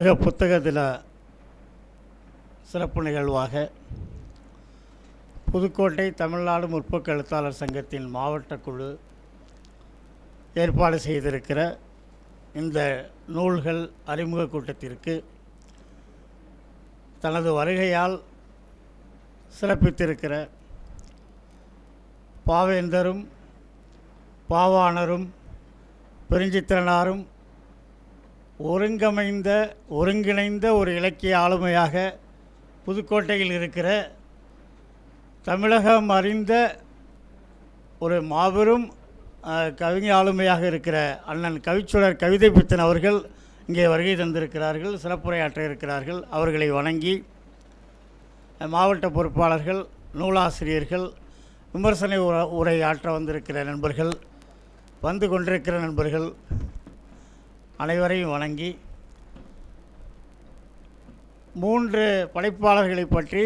மிக புத்தக தின சிறப்பு நிகழ்வாக புதுக்கோட்டை தமிழ்நாடு முற்போக்கு எழுத்தாளர் சங்கத்தின் மாவட்ட குழு ஏற்பாடு செய்திருக்கிற இந்த நூல்கள் அறிமுக கூட்டத்திற்கு தனது வருகையால் சிறப்பித்திருக்கிற பாவேந்தரும் பாவாணரும் பெருஞ்சித்திரனாரும் ஒருங்கமைந்த ஒருங்கிணைந்த ஒரு இலக்கிய ஆளுமையாக புதுக்கோட்டையில் இருக்கிற தமிழகம் அறிந்த ஒரு மாபெரும் கவிஞ ஆளுமையாக இருக்கிற அண்ணன் கவிச்சுடர் கவிதை பித்தன் அவர்கள் இங்கே வருகை தந்திருக்கிறார்கள் சிறப்புரையாற்ற இருக்கிறார்கள். அவர்களை வணங்கி மாவட்ட பொறுப்பாளர்கள் நூலாசிரியர்கள் விமர்சன உரை உரையாற்ற வந்திருக்கிற நண்பர்கள் வந்து கொண்டிருக்கிற நண்பர்கள் அனைவரையும் வணங்கி மூன்று படைப்பாளர்களை பற்றி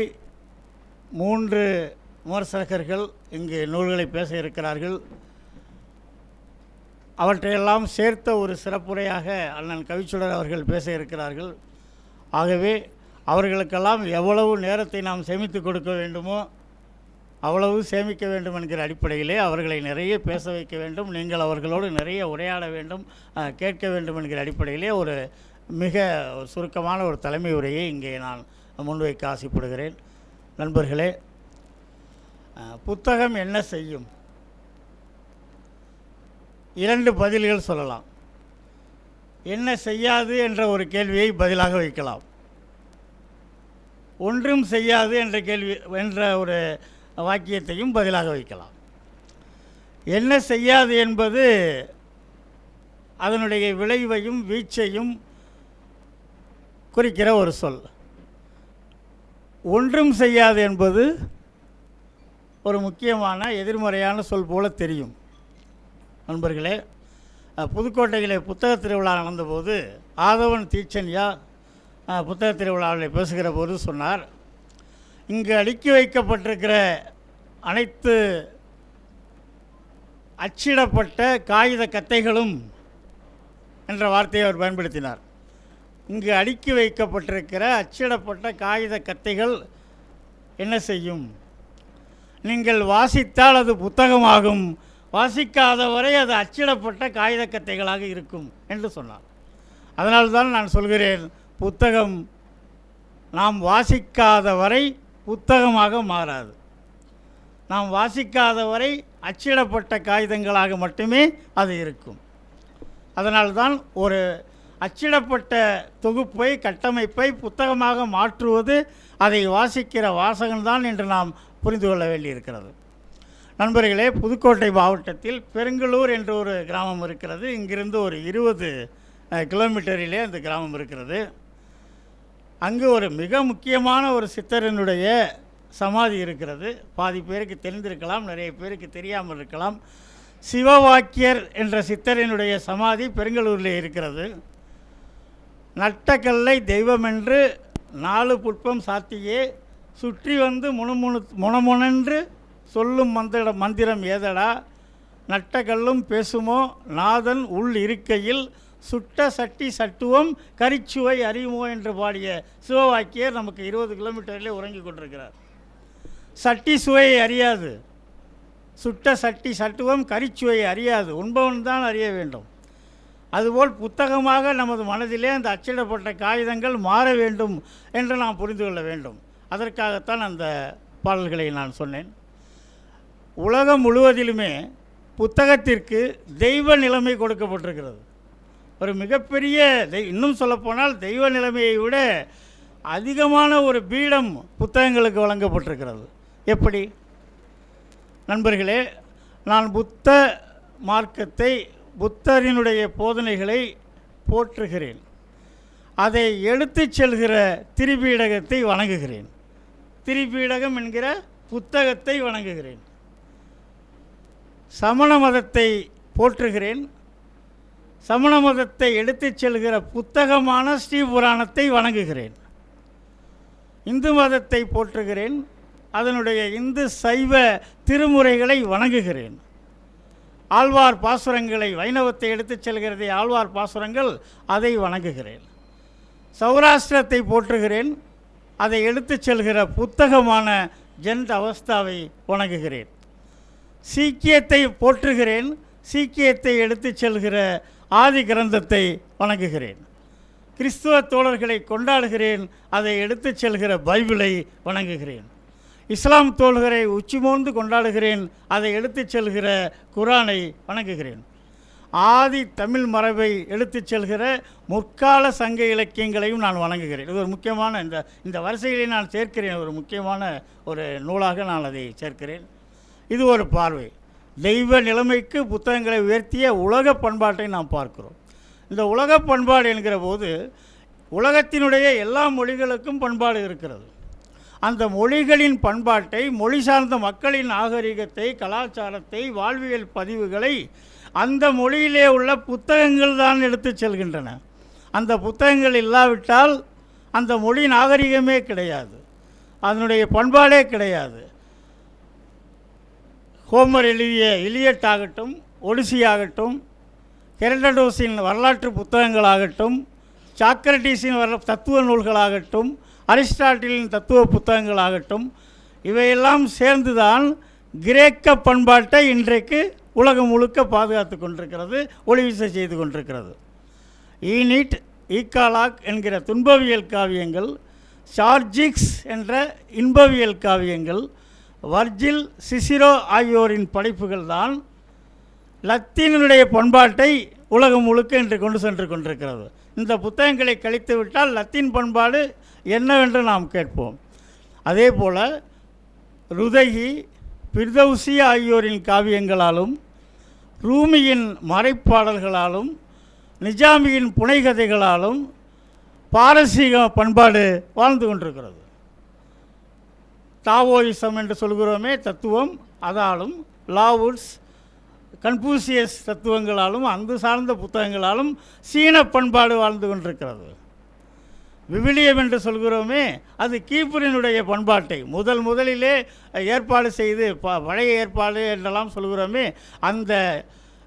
மூன்று விமர்சகர்கள் இங்கு நூல்களை பேச இருக்கிறார்கள். அவற்றையெல்லாம் சேர்த்த ஒரு சிறப்புரையாக அண்ணன் கவிச்சுடர் அவர்கள் பேச இருக்கிறார்கள். ஆகவே அவர்களுக்கெல்லாம் எவ்வளவு நேரத்தை நாம் சேமித்து கொடுக்க வேண்டுமோ அவ்வளவு சேமிக்க வேண்டும் என்கிற அடிப்படையிலே அவர்களை நிறைய பேச வைக்க வேண்டும் நீங்கள் அவர்களோடு நிறைய உரையாட வேண்டும் கேட்க வேண்டும் என்கிற அடிப்படையிலே ஒரு மிக சுருக்கமான ஒரு தலைமை உரையை இங்கே நான் முன்வைக்க ஆசைப்படுகிறேன். நண்பர்களே புத்தகம் என்ன செய்யும்? இரண்டு பதில்கள் சொல்லலாம். என்ன செய்யாது என்ற ஒரு கேள்வியை பதிலாக வைக்கலாம். ஒன்றும் செய்யாது என்ற கேள்வி என்ற ஒரு வாக்கியத்தையும் பதிலாக வைக்கலாம். என்ன செய்யாது என்பது அதனுடைய விளைவையும் வீச்சையும் குறிக்கிற ஒரு சொல். ஒன்றும் செய்யாது என்பது ஒரு முக்கியமான எதிர்மறையான சொல் போல தெரியும். நண்பர்களே புதுக்கோட்டையிலே புத்தக திருவிழா நடந்தபோது ஆதவன் தீட்சன்யா புத்தக திருவிழாவில் பேசுகிற போது சொன்னார் இங்கு அடுக்கி வைக்கப்பட்டிருக்கிற அனைத்து அச்சிடப்பட்ட காகித கத்தைகளும் என்ற வார்த்தையை அவர் பயன்படுத்தினார். இங்கு அடுக்கி வைக்கப்பட்டிருக்கிற அச்சிடப்பட்ட காகித கத்தைகள் என்ன செய்யும்? நீங்கள் வாசித்தால் அது புத்தகமாகும். வாசிக்காத வரை அது அச்சிடப்பட்ட காகித கத்தைகளாக இருக்கும் என்று சொன்னார். அதனால்தான் நான் சொல்கிறேன் புத்தகம் நாம் வாசிக்காத வரை புத்தகமாக மாறாது. நாம் வாசிக்காத வரை அச்சிடப்பட்ட காகிதங்களாக மட்டுமே அது இருக்கும். அதனால்தான் ஒரு அச்சிடப்பட்ட தொகுப்பை கட்டமைப்பை புத்தகமாக மாற்றுவது அதை வாசிக்கிற வாசகன்தான் என்று நாம் புரிந்து கொள்ள வேண்டியிருக்கிறது. நண்பர்களே புதுக்கோட்டை மாவட்டத்தில் பெருங்களூர் என்ற ஒரு கிராமம் இருக்கிறது. இங்கிருந்து ஒரு இருபது கிலோமீட்டரிலே அந்த கிராமம் இருக்கிறது. அங்கு ஒரு மிக முக்கியமான ஒரு சித்தரனுடைய சமாதி இருக்கிறது. பாதி பேருக்கு தெரிந்திருக்கலாம் நிறைய பேருக்கு தெரியாமல் இருக்கலாம். சிவவாக்கியர் என்ற சித்தரனுடைய சமாதி பெருங்கலூரில் இருக்கிறது. நட்டக்கல்லை தெய்வமென்று நாலு புட்பம் சாத்தியே சுற்றி வந்து முணுமுணு முணமுணன்று சொல்லும் மந்திர மந்திரம் ஏதடா? நட்டக்கல்லும் பேசுமோ? நாதன் உள் இருக்கையில் சுட்ட சட்டி சட்டுவம் கரிச்சுவை அறியுமோ என்று பாடிய சிவவாக்கியர் நமக்கு இருபது கிலோமீட்டரிலே உறங்கி கொண்டிருக்கிறார். சட்டி சுவையை அறியாது. சுட்ட சட்டி சட்டுவம் கரிச்சுவையை அறியாது. உண்பவன் தான் அறிய வேண்டும். அதுபோல் புத்தகமாக நமது மனதிலே அந்த அச்சிடப்பட்ட காகிதங்கள் மாற வேண்டும் என்று நாம் புரிந்து கொள்ள வேண்டும். அதற்காகத்தான் அந்த பாடல்களை நான் சொன்னேன். உலகம் முழுவதிலுமே புத்தகத்திற்கு தெய்வ நிலைமை கொடுக்கப்பட்டிருக்கிறது. ஒரு மிகப்பெரிய தெய் இன்னும் சொல்லப்போனால் தெய்வ நிலைமையை விட அதிகமான ஒரு பீடம் புத்தகங்களுக்கு வழங்கப்பட்டிருக்கிறது. எப்படி? நண்பர்களே நான் புத்த மார்க்கத்தை புத்தரினுடைய போதனைகளை போற்றுகிறேன். அதை எடுத்துச் செல்கிற திரிபீடகத்தை வணங்குகிறேன். திரிபீடகம் என்கிற புத்தகத்தை வணங்குகிறேன். சமண மதத்தை போற்றுகிறேன். சமண மதத்தை எடுத்துச் செல்கிற புத்தகமான ஸ்ரீபுராணத்தை வணங்குகிறேன். இந்து மதத்தை போற்றுகிறேன். அதனுடைய இந்து சைவ திருமுறைகளை வணங்குகிறேன். ஆழ்வார் பாசுரங்களை வைணவத்தை எடுத்துச் செல்கிறதே ஆழ்வார் பாசுரங்கள் அதை வணங்குகிறேன். சௌராஷ்டிரத்தை போற்றுகிறேன். அதை எடுத்துச் செல்கிற புத்தகமான ஜென்ட் அவஸ்தாவை வணங்குகிறேன். சீக்கியத்தை போற்றுகிறேன். சீக்கியத்தை எடுத்துச் செல்கிற ஆதி கிரந்தத்தை வணங்குகிறேன். கிறிஸ்துவ தோழர்களை கொண்டாடுகிறேன் அதை எடுத்துச் செல்கிற பைபிளை வணங்குகிறேன். இஸ்லாம் தோழர்களை உச்சிமோந்து கொண்டாடுகிறேன் அதை எடுத்துச் செல்கிற குரானை வணங்குகிறேன். ஆதி தமிழ் மரபை எடுத்துச் செல்கிற முற்கால சங்க இலக்கியங்களையும் நான் வணங்குகிறேன். இது ஒரு முக்கியமான இந்த இந்த வரிசைகளை நான் சேர்க்கிறேன். ஒரு முக்கியமான ஒரு நூலாக நான் அதை சேர்க்கிறேன். இது ஒரு பார்வை. தெய்வ நிலைமைக்கு புத்தகங்களை உயர்த்திய உலக பண்பாட்டை நாம் பார்க்கிறோம். இந்த உலக பண்பாடு என்கிற போது உலகத்தினுடைய எல்லா மொழிகளுக்கும் பண்பாடு இருக்கிறது. அந்த மொழிகளின் பண்பாட்டை மொழி சார்ந்த மக்களின் நாகரிகத்தை கலாச்சாரத்தை வாழ்வியல் பதிவுகளை அந்த மொழியிலே உள்ள புத்தகங்கள் தான் எடுத்து செல்கின்றன. அந்த புத்தகங்கள் இல்லாவிட்டால் அந்த மொழி நாகரிகமே கிடையாது. அதனுடைய பண்பாடே கிடையாது. ஹோமர் எழுதிய இலியட் ஆகட்டும் ஒடிசி ஆகட்டும் ஹெரடோஸின் வரலாற்று புத்தகங்களாகட்டும் சாக்ரட்டிஸின் வர தத்துவ நூல்களாகட்டும் அரிஸ்டாட்டிலின் தத்துவ புத்தகங்களாகட்டும் இவையெல்லாம் சேர்ந்துதான் கிரேக்க பண்பாட்டை இன்றைக்கு உலகம் முழுக்க பாதுகாத்து கொண்டிருக்கிறது ஒளிவீசை செய்து கொண்டிருக்கிறது. ஈனிட் ஈக்காலாக் என்கிற துன்பவியல் காவியங்கள் சார்ஜிக்ஸ் என்ற இன்பவியல் காவியங்கள் வர்ஜில் சிசிரோ ஆகியோரின் படைப்புகள் தான் லத்தீனுடைய பண்பாட்டை உலகம் முழுக்க என்று கொண்டு சென்று கொண்டிருக்கிறது. இந்த புத்தகங்களை கழித்து விட்டால் லத்தீன் பண்பாடு என்னவென்று நாம் கேட்போம். அதே போல் ருதகி பிர்தௌசி ஆகியோரின் காவியங்களாலும் ரூமியின் மறைப்பாடல்களாலும் நிஜாமியின் புனைகதைகளாலும் பாரசீக பண்பாடு வாழ்ந்து கொண்டிருக்கிறது. தாவோயிசம் என்று சொல்கிறோமே தத்துவம் அதாலும் லாவுட்ஸ் கன்ஃபூசியஸ் தத்துவங்களாலும் அந்த சார்ந்த புத்தகங்களாலும் சீன பண்பாடு வாழ்ந்து கொண்டிருக்கிறது. விவிலியம் என்று சொல்கிறோமே அது கீப்பரினுடைய பண்பாட்டை முதல் முதலிலே ஏற்பாடு செய்து ப பழைய ஏற்பாடு என்றெல்லாம் சொல்கிறோமே அந்த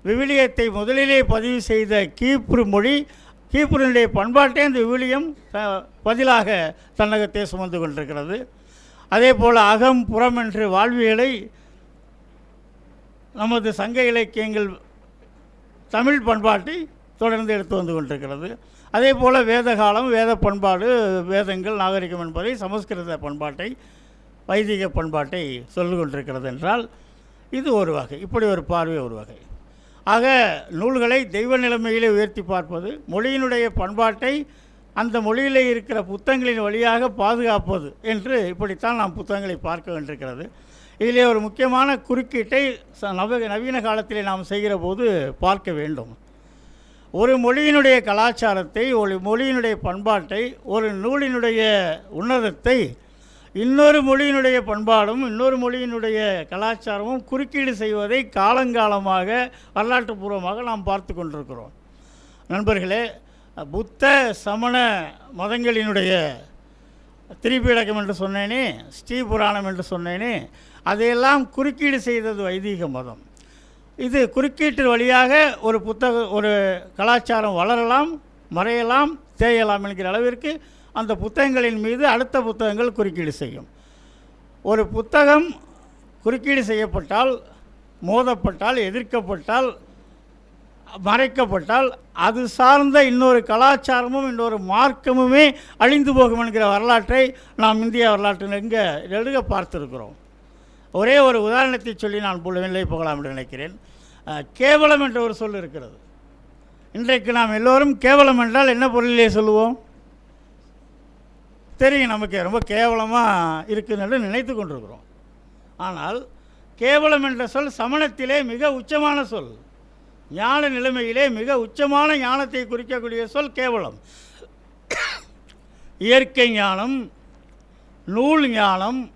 விவிலியத்தை முதலிலே பதிவு செய்த கீப்ரு மொழி கீப்பரினுடைய பண்பாட்டை அந்த விவிலியம் பதிலாக தன்னகத்தை சுமந்து கொண்டிருக்கிறது. அதே போல் அகம் புறம் என்று வாழ்வியலை நமது சங்க இலக்கியங்கள் தமிழ் பண்பாட்டை தொடர்ந்து எடுத்து வந்து கொண்டிருக்கிறது. அதே போல் வேத காலம் வேத பண்பாடு வேதங்கள் நாகரிகம் என்பதை சமஸ்கிருத பண்பாட்டை வைதிக பண்பாட்டை சொல்லு கொண்டிருக்கிறது என்றால் இது ஒரு வகை இப்படி ஒரு பார்வை ஒரு வகை. ஆக நூல்களை தெய்வ நிலைமையிலே உயர்த்தி பார்ப்பது மொழியினுடைய பண்பாட்டை அந்த மொழியிலே இருக்கிற புத்தகங்களின் வழியாக பாதுகாப்பது என்று இப்படித்தான் நாம் புத்தகங்களை பார்க்க வேண்டியிருக்கிறது. இதிலே ஒரு முக்கியமான குறுக்கீட்டை ச- நவ நவீன காலத்திலே நாம் செய்கிற போது பார்க்க வேண்டும். ஒரு மொழியினுடைய கலாச்சாரத்தை ஒரு மொழியினுடைய பண்பாட்டை ஒரு நூலினுடைய உன்னதத்தை இன்னொரு மொழியினுடைய பண்பாடும் இன்னொரு மொழியினுடைய கலாச்சாரமும் குறுக்கீடு செய்வதை காலங்காலமாக வரலாற்றுப்பூர்வமாக நாம் பார்த்து கொண்டிருக்கிறோம். நண்பர்களே புத்த சமண மதங்களினுடைய திரிபீடகம் என்று சொன்னேனே ஸ்ரீபுராணம் என்று சொன்னேனே அதையெல்லாம் குறுக்கீடு செய்தது வைதீக மதம். இது குறுக்கீட்டு வழியாக ஒரு புத்தக ஒரு கலாச்சாரம் வளரலாம் மறையலாம் தேயலாம் என்கிற அளவிற்கு அந்த புத்தகங்களின் மீது அடுத்த புத்தகங்கள் குறுக்கீடு செய்யும். ஒரு புத்தகம் குறுக்கீடு செய்யப்பட்டால் மோதப்பட்டால் எதிர்க்கப்பட்டால் மறைக்கப்பட்டால் அது சார்ந்த இன்னொரு கலாச்சாரமும் இன்னொரு மார்க்கமுமே அழிந்து போகும் என்கிற வரலாற்றை நாம் இந்திய வரலாற்றில் எங்கே எழுத பார்த்துருக்கிறோம். ஒரே ஒரு உதாரணத்தை சொல்லி நான் புள்ளவில்லை போகலாம் என்று நினைக்கிறேன். கேவலம் என்ற ஒரு சொல் இருக்கிறது. இன்றைக்கு நாம் எல்லோரும் கேவலம் என்றால் என்ன பொருளிலே சொல்லுவோம்? தெரியும் நமக்கு ரொம்ப கேவலமாக இருக்குதுன்னு நினைத்து கொண்டிருக்கிறோம். ஆனால் கேவலம் என்ற சொல் சமணத்திலே மிக உச்சமான சொல். ஞான நிலைமையிலே மிக உச்சமான ஞானத்தை குறிக்கக்கூடிய சொல் கேவலம். இயற்கை ஞானம் நூல் ஞானம்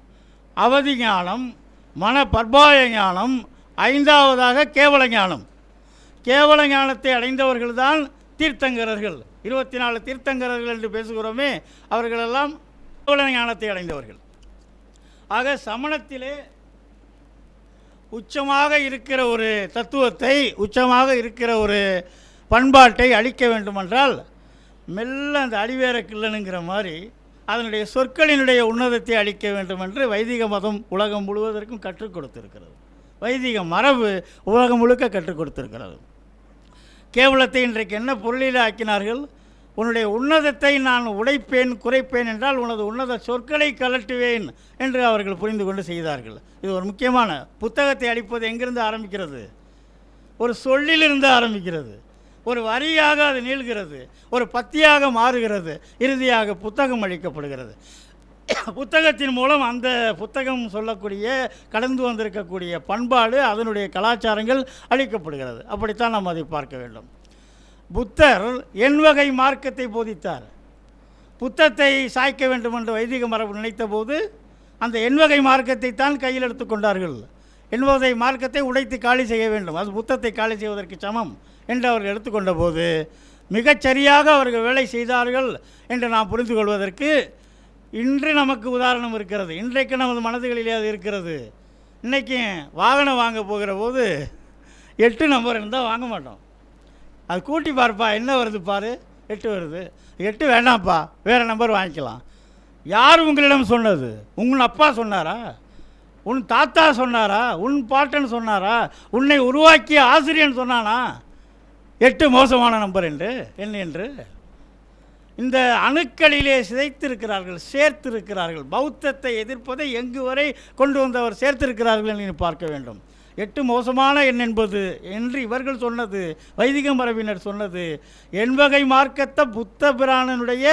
அவதி ஞானம் மன பர்பாய ஞானம் ஐந்தாவதாக கேவல ஞானம். கேவல ஞானத்தை அடைந்தவர்கள்தான் தீர்த்தங்கரர்கள். இருபத்தி நாலு தீர்த்தங்கரர்கள் என்று பேசுகிறோமே அவர்களெல்லாம் கேவல ஞானத்தை அடைந்தவர்கள். ஆக சமணத்திலே உச்சமாக இருக்கிற ஒரு தத்துவத்தை உச்சமாக இருக்கிற ஒரு பண்பாட்டை அழிக்க வேண்டுமென்றால் மெல்ல அந்த அடிவேர கிள்ளனுங்கிற மாதிரி அதனுடைய சொற்களினுடைய உன்னதத்தை அளிக்க வேண்டும் என்று வைதிக மதம் உலகம் முழுவதற்கும் கற்றுக் கொடுத்திருக்கிறது. வைதிக மரபு உலகம் முழுக்க கற்றுக் கொடுத்திருக்கிறது. கேவலத்தை இன்றைக்கு என்ன பொருளில் ஆக்கினார்கள்? உன்னுடைய உன்னதத்தை நான் உடைப்பேன் குறைப்பேன் என்றால் உனது உன்னத சொற்களை கலட்டுவேன் என்று அவர்கள் புரிந்து கொண்டு செய்தார்கள். இது ஒரு முக்கியமான புத்தகத்தை அளிப்பது எங்கிருந்து ஆரம்பிக்கிறது? ஒரு சொல்லிலிருந்து ஆரம்பிக்கிறது. ஒரு வரியாக அது நீள்கிறது. ஒரு பத்தியாக மாறுகிறது. இறுதியாக புத்தகம் அளிக்கப்படுகிறது புத்தகத்தின் மூலம் அந்த புத்தகம் சொல்லக்கூடிய கடந்து வந்திருக்கக்கூடிய பண்பாடு அதனுடைய கலாச்சாரங்கள் அளிக்கப்படுகிறது அப்படித்தான் நாம் அதை பார்க்க வேண்டும். புத்தர் என் வகை மார்க்கத்தை போதித்தார். புத்தத்தை சாய்க்க வேண்டும் என்று வைதிக மரபு நினைத்தபோது அந்த எண்வகை மார்க்கத்தை தான் கையில் எடுத்துக்கொண்டார்கள் எண்வகை மார்க்கத்தை உடைத்து காலி செய்ய வேண்டும். அது புத்தத்தை காலி செய்வதற்கு சமம் என்று அவர்கள் எடுத்துக்கொண்ட போது மிகச்சரியாக அவர்கள் வேலை செய்தார்கள் என்று நாம் புரிந்து கொள்வதற்கு இன்று நமக்கு உதாரணம் இருக்கிறது. இன்றைக்கு நமது மனதுகளிலே அது இருக்கிறது. இன்றைக்கி வாகனம் வாங்க போகிற போது எட்டு நம்பர் இருந்தால் வாங்க மாட்டோம். அது கூட்டி பாருப்பா என்ன வருது பாரு? எட்டு வருது. எட்டு வேண்டாம்ப்பா வேறு நம்பர் வாங்கிக்கலாம். யார் உங்களிடம் சொன்னது? உங்கள் அப்பா சொன்னாரா? உன் தாத்தா சொன்னாரா? உன் பாட்டன் சொன்னாரா? உன்னை உருவாக்கிய ஆசிரியன் சொன்னானா? எட்டு மோசமான நம்பர் என்று என்ன என்று? இந்த அணுக்களிலே சிதைத்திருக்கிறார்கள் சேர்த்திருக்கிறார்கள். பௌத்தத்தை எதிர்ப்பதை எங்கு வரை கொண்டு வந்தவர் சேர்த்திருக்கிறார்கள் என்று பார்க்க வேண்டும். எட்டு மோசமான எண் என்பது. என்று இவர்கள் சொன்னது வைதிக மரபினர் சொன்னது. எண்வகை மார்க்கத்தை புத்த பிராணனுடைய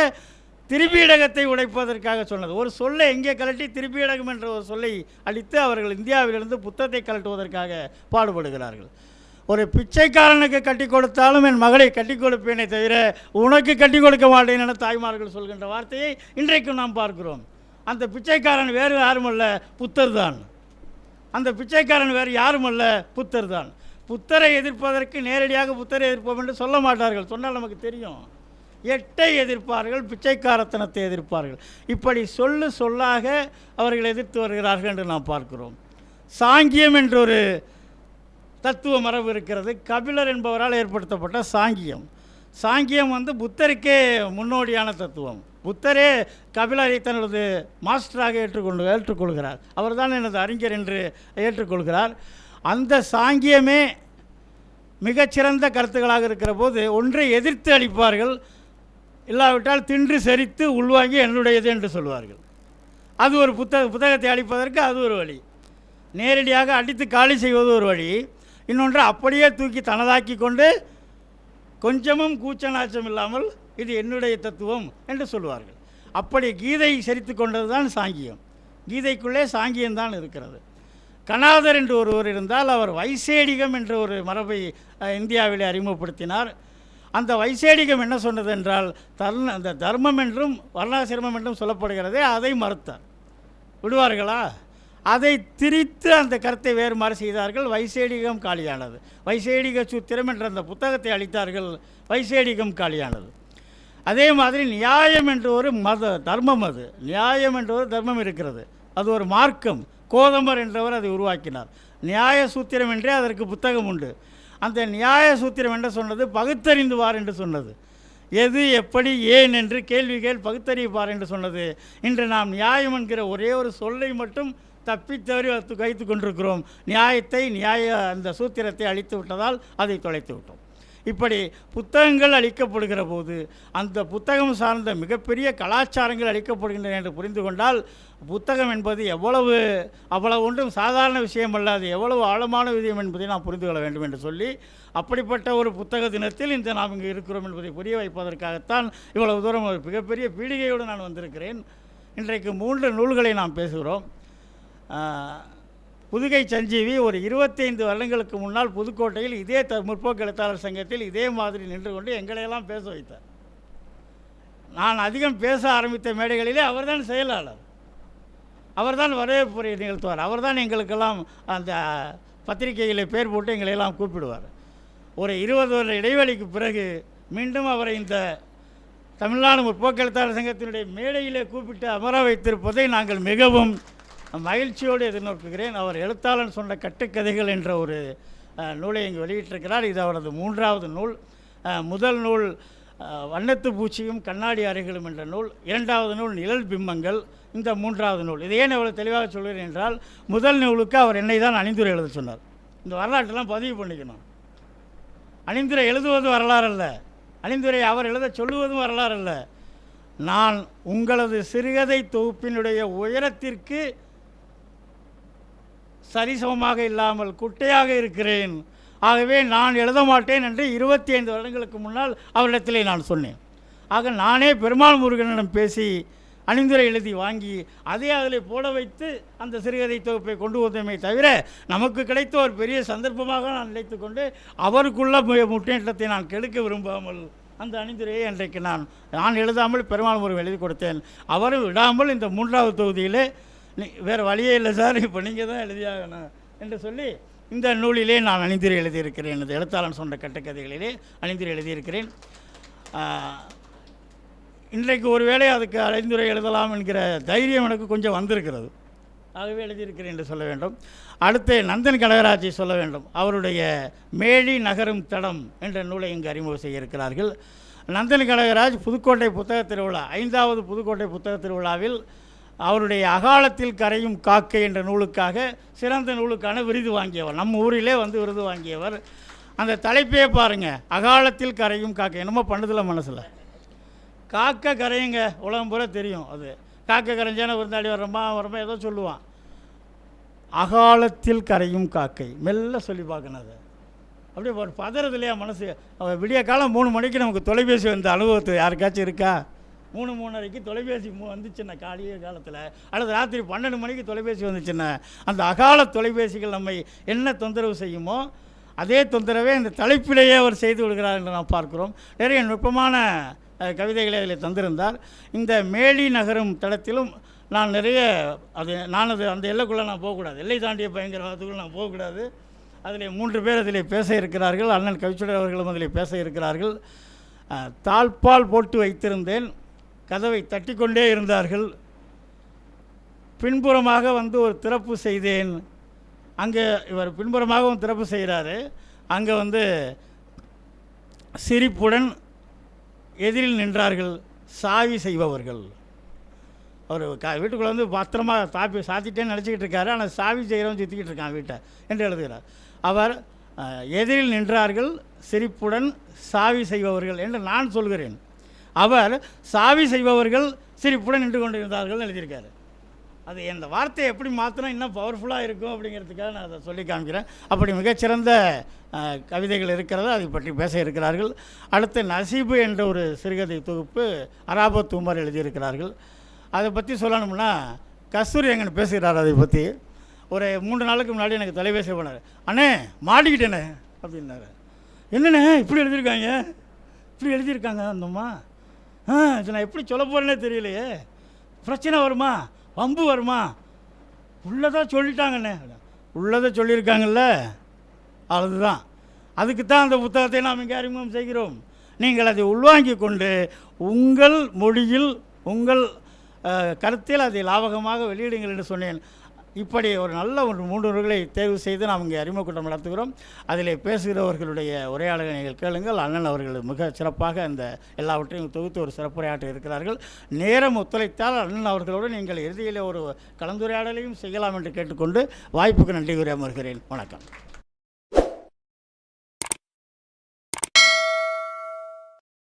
திரிபீடகத்தை உடைப்பதற்காக சொன்னது. ஒரு சொல்லை எங்கே கலட்டி திரிபீடகம் என்ற ஒரு சொல்லை அளித்து அவர்கள் இந்தியாவிலிருந்து புத்தத்தை கலட்டுவதற்காக பாடுபடுகிறார்கள். ஒரு பிச்சைக்காரனுக்கு கட்டி கொடுத்தாலும் என் மகளை கட்டி கொடுப்பேனே தவிர உனக்கு கட்டி கொடுக்க மாட்டேன் என தாய்மார்கள் சொல்கின்ற வார்த்தையை இன்றைக்கும் நாம் பார்க்கிறோம். அந்த பிச்சைக்காரன் வேறு யாருமல்ல புத்தர் தான். அந்த பிச்சைக்காரன் வேறு யாரும் அல்ல புத்தர் தான். புத்தரை எதிர்ப்பதற்கு நேரடியாக புத்தரை எதிர்ப்போம் என்று சொல்ல மாட்டார்கள். சொன்னால் நமக்கு தெரியும். எட்டை எதிர்ப்பார்கள் பிச்சைக்காரத்தனத்தை எதிர்ப்பார்கள். இப்படி சொல்லு சொல்லாக அவர்கள் எதிர்த்து வருகிறார்கள் என்று நாம் பார்க்கிறோம். சாங்கியம் என்றொரு தத்துவ மரபு இருக்கிறது. கபிலர் என்பவரால் ஏற்படுத்தப்பட்ட சாங்கியம். சாங்கியம் வந்து புத்தருக்கே முன்னோடியான தத்துவம். புத்தரே கபிலரை தனது மாஸ்டராக ஏற்றுக்கொண்டு ஏற்றுக்கொள்கிறார். அவர்தான் எனது அறிஞர் என்று ஏற்றுக்கொள்கிறார். அந்த சாங்கியமே மிகச்சிறந்த கருத்துக்களாக இருக்கிற போது ஒன்றை எதிர்த்து அளிப்பார்கள். இல்லாவிட்டால் தின்று செரித்து உள்வாங்கி என்னுடையது என்று சொல்வார்கள். அது ஒரு புத்தக புத்தகத்தை அளிப்பதற்கு அது ஒரு வழி. நேரடியாக அடித்து காலி செய்வது ஒரு வழி. இன்னொன்று அப்படியே தூக்கி தனதாக்கி கொண்டு கொஞ்சமும் கூச்சநாச்சம் இல்லாமல் இது என்னுடைய தத்துவம் என்று சொல்வார்கள் அப்படி கீதை சரித்து கொண்டது தான் சாங்கியம். கீதைக்குள்ளே சாங்கியம்தான் இருக்கிறது. கணாதர் என்று ஒருவர் இருந்தால் அவர் வைசேடிகம் என்ற ஒரு மரபை இந்தியாவில் இந்தியாவிலே அறிமுகப்படுத்தினார். அந்த வைசேடிகம் என்ன சொன்னது என்றால் தர்ண அந்த தர்மம் என்றும் வர்ணாசிரமம் என்றும் சொல்லப்படுகிறதே அதை மறுத்தார். விடுவார்களா? அதை திரித்து அந்த கருத்தை வேறுமாறு செய்தார்கள். வைசேடிகம் காலியானது. வைசேடிக சூத்திரம் என்ற அந்த புத்தகத்தை அளித்தார்கள். வைசேடிகம் காலியானது. அதே மாதிரி நியாயம் என்ற ஒரு மத தர்மம் அது. நியாயம் என்ற ஒரு தர்மம் இருக்கிறது. அது ஒரு மார்க்கம். கோதம்பர் என்றவர் அதை உருவாக்கினார். நியாய சூத்திரம் என்றே அதற்கு புத்தகம் உண்டு. அந்த நியாய சூத்திரம் என்ன சொன்னது பகுத்தறிந்து வார் என்று சொன்னது. எது எப்படி ஏன் என்று கேள்விகள் பகுத்தறிவார் என்று சொன்னது. இன்று நாம் நியாயம் என்கிற ஒரே ஒரு சொல்லை மட்டும் தப்பித்தவறி கைத்து கொண்டிருக்கிறோம். நியாயத்தை நியாய அந்த சூத்திரத்தை அழித்து விட்டதால் அதை தொலைத்து விட்டோம். இப்படி புத்தகங்கள் அளிக்கப்படுகிற போது அந்த புத்தகம் சார்ந்த மிகப்பெரிய கலாச்சாரங்கள் அளிக்கப்படுகின்றன என்று புரிந்து கொண்டால் புத்தகம் என்பது எவ்வளவு அவ்வளவு ஒன்றும் சாதாரண விஷயம் அல்ல அது எவ்வளவு ஆழமான விஷயம் என்பதை நாம் புரிந்து கொள்ள வேண்டும் என்று சொல்லி அப்படிப்பட்ட ஒரு புத்தக தினத்தில் இந்த நாம் இங்கே இருக்கிறோம் என்பதை புரிய வைப்பதற்காகத்தான் இவ்வளவு தூரம் ஒரு மிகப்பெரிய பீடிகையோடு நான் வந்திருக்கிறேன். இன்றைக்கு மூன்று நூல்களை நாம் பேசுகிறோம். புதுகை சஞ்சீவி ஒரு இருபத்தைந்து வருடங்களுக்கு முன்னால் புதுக்கோட்டையில் இதே த முற்போக்கு எழுத்தாளர் சங்கத்தில் இதே மாதிரி நின்று கொண்டு எங்களையெல்லாம் பேச வைத்தார். நான் அதிகம் பேச ஆரம்பித்த மேடைகளிலே அவர்தான் செயலாளர். அவர்தான் வரவேற்புரை நிகழ்த்துவார். அவர்தான் எங்களுக்கெல்லாம் அந்த பத்திரிகையில் பேர் போட்டு எங்களையெல்லாம் கூப்பிடுவார். ஒரு இருபது வருட இடைவெளிக்கு பிறகு மீண்டும் அவரை இந்த தமிழ்நாடு முற்போக்கு எழுத்தாளர் சங்கத்தினுடைய மேடையிலே கூப்பிட்டு அமர வைத்திருப்பதை நாங்கள் மிகவும் மகிழ்ச்சியோடு எதிர்நோக்குகிறேன். அவர் எழுத்தாளன் சொன்ன கட்டுக்கதைகள் என்ற ஒரு நூலை இங்கு வெளியிட்டிருக்கிறார். இது அவரது மூன்றாவது நூல். முதல் நூல் வண்ணத்து பூச்சியும் கண்ணாடி அறைகளும் என்ற நூல். இரண்டாவது நூல் நிழல் பிம்பங்கள். இந்த மூன்றாவது நூல். இதை ஏன் எவ்வளோ தெளிவாக சொல்கிறேன் என்றால் முதல் நூலுக்கு அவர் என்னை தான் அணிந்துரை எழுத சொன்னார். இந்த வரலாற்றெல்லாம் பதிவு பண்ணிக்கணும். அணிந்துரை எழுதுவது வரலாறு அல்ல அணிந்துரை அவர் எழுத சொல்லுவதும் வரலாறு அல்ல நான் உங்களது சிறுகதை தொகுப்பினுடைய உயரத்திற்கு சரிசமமாக இல்லாமல் குட்டையாக இருக்கிறேன். ஆகவே நான் எழுத மாட்டேன் என்று இருபத்தி ஐந்து வருடங்களுக்கு முன்னால் அவரிடத்திலே நான் சொன்னேன். ஆக நானே பெருமாள் முருகனிடம் பேசி அணிந்துரை எழுதி வாங்கி அதே அதில் போட வைத்து அந்த சிறுகதை தொகுப்பை கொண்டு வந்தமே தவிர நமக்கு கிடைத்த ஒரு பெரிய சந்தர்ப்பமாக நான் நினைத்து கொண்டு அவருக்குள்ள முன்னேற்றத்தை நான் கெடுக்க விரும்பாமல் அந்த அணிந்துரையை அன்றைக்கு நான் நான் எழுதாமல் பெருமாள் முருகன் எழுதி கொடுத்தேன். அவரும் விடாமல் இந்த மூன்றாவது தொகுதியிலே நீ வேறு வழியே இல்லை சார். இப்போ நீங்கள் தான் எழுதியாகணும். என்று சொல்லி இந்த நூலிலே நான் அணிந்துரை எழுதியிருக்கிறேன். எனது எழுத்தாளன் சொன்ன கட்டுக்கதைகளிலே அணிந்துரை எழுதியிருக்கிறேன். இன்றைக்கு ஒருவேளை அதுக்கு அணிந்துரை எழுதலாம் என்கிற தைரியம் எனக்கு கொஞ்சம் வந்திருக்கிறது. ஆகவே எழுதியிருக்கிறேன் என்று சொல்ல வேண்டும். அடுத்து நந்தன் கனகராஜை சொல்ல வேண்டும். அவருடைய மேழி நகரும் தடம் என்ற நூலை இங்கு அறிமுகம் செய்ய இருக்கிறார்கள் நந்தன் கனகராஜ் புதுக்கோட்டை புத்தக திருவிழா ஐந்தாவது புதுக்கோட்டை புத்தக திருவிழாவில் அவருடைய அகாலத்தில் கரையும் காக்கை என்ற நூலுக்காக சிறந்த நூலுக்கான விருது வாங்கியவர். நம்ம ஊரிலே வந்து விருது வாங்கியவர். அந்த தலைப்பே பாருங்கள் அகாலத்தில் கரையும் காக்கை. என்னமோ பண்ணதில்ல மனசில். காக்கை கரையுங்க. உலகம் பூரா தெரியும் அது. காக்கை கரைஞ்சான விருந்தாடி வர்றோமா வரமா ஏதோ சொல்லுவான். அகாலத்தில் கரையும் காக்கை. மெல்ல சொல்லி பார்க்கணும் அதை. அப்படியே ஒரு பதறது இல்லையா மனசு விடிய காலம் மூணு மணிக்கு நமக்கு தொலைபேசி வந்த அனுபவத்தை யாருக்காச்சும் இருக்கா? மூணு மூணரைக்கு தொலைபேசி மு- வந்துச்சுன்னா காலைய காலத்தில் அல்லது ராத்திரி பன்னெண்டு மணிக்கு தொலைபேசி வந்துச்சுன்னா அந்த அகால தொலைபேசிகள் நம்மை என்ன தொந்தரவு செய்யுமோ அதே தொந்தரவே இந்த தலைப்பிலேயே அவர் செய்து விடுகிறார் என்று நாம் பார்க்கிறோம். நிறைய நுட்பமான கவிதைகளை அதில் தந்திருந்தார். இந்த மேலி நகரும் தளத்திலும் நான் நிறைய அது நான் அது அந்த எல்லைக்குள்ளே நான் போகக்கூடாது. எல்லை தாண்டிய பயங்கரவாதத்துக்குள்ளே நான் போகக்கூடாது. அதில் மூன்று பேர் அதில் பேச இருக்கிறார்கள். அண்ணன் கவிச்சுடர் அவர்களும் அதில் பேச இருக்கிறார்கள். தாழ்பால் போட்டு வைத்திருந்தேன். கதவை தட்டிக்கொண்டே இருந்தார்கள். பின்புறமாக வந்து ஒரு திறப்பு செய்தேன். அங்கே இவர் பின்புறமாகவும் திறப்பு செய்கிறாரு. அங்கே வந்து சிரிப்புடன் எதிரில் நின்றார்கள். சாவி செய்பவர்கள். அவர் க வீட்டுக்குள்ளே வந்து பத்திரமா தாப்பி சாத்திட்டேன்னு நினச்சிக்கிட்டு இருக்காரு. ஆனால் சாவி செய்கிறவன் சுற்றிக்கிட்டு இருக்கான் வீட்டை என்று எழுதுகிறார். அவர் எதிரில் நின்றார்கள். சிரிப்புடன் சாவி செய்பவர்கள் என்று நான் சொல்கிறேன். அவர் சாவி செய்பவர்கள் சிரிப்புடன் நின்று கொண்டிருந்தார்கள் எழுதியிருக்காரு. அது இந்த வார்த்தையை எப்படி மாற்றினா இன்னும் பவர்ஃபுல்லாக இருக்கும் அப்படிங்கிறதுக்காக நான் அதை சொல்லி காமிக்கிறேன். அப்படி மிகச்சிறந்த கவிதைகள் இருக்கிறது அதை பற்றி பேச இருக்கிறார்கள். அடுத்து நசீபு என்ற ஒரு சிறுகதை தொகுப்பு அராபத் உமர் எழுதியிருக்கிறார்கள். அதை பற்றி சொல்லணும்னா கஸ்தூரி எங்கன்னு பேசுகிறார் அதை பற்றி ஒரு மூன்று நாளுக்கு முன்னாடி எனக்கு தொலைபேசி போனார். அண்ணே மாட்டிக்கிட்டேனே அப்படின்னாரு. என்னண்ணே இப்படி எழுதியிருக்காங்க? இப்படி எழுதியிருக்காங்க அந்தம்மா. இது நான் எப்படி சொல்ல போகிறேனே தெரியலையே. பிரச்சனை வருமா? வம்பு வருமா? உள்ளதாக சொல்லிட்டாங்கண்ணே. உள்ளதை சொல்லியிருக்காங்கல்ல? அதுதான். அதுக்கு தான் அந்த புத்தகத்தை நாம் இங்கே அறிமுகம் செய்கிறோம். நீங்கள் அதை உள்வாங்கி கொண்டு உங்கள் மொழியில் உங்கள் கருத்தில் அதை லாபகமாக வெளியிடுங்கள் என்று சொன்னேன். இப்படி ஒரு நல்ல ஒரு மூன்றுவர்களை தேர்வு செய்து நாம் இங்கே அறிமுக கூட்டம் நடத்துகிறோம் அதில் பேசுகிறவர்களுடைய உரையாடலை நீங்கள் கேளுங்கள். அண்ணன் அவர்கள் மிக சிறப்பாக அந்த எல்லாவற்றையும் தொகுத்து ஒரு சிறப்புரையாற்ற இருக்கிறார்கள். நேரம் ஒத்துழைத்தால் அண்ணன் அவர்களோடு நீங்கள் இறுதியில் ஒரு கலந்துரையாடலையும் செய்யலாம் என்று கேட்டுக்கொண்டு வாய்ப்புக்கு நன்றி கூறி அமர்கிறேன். வணக்கம்.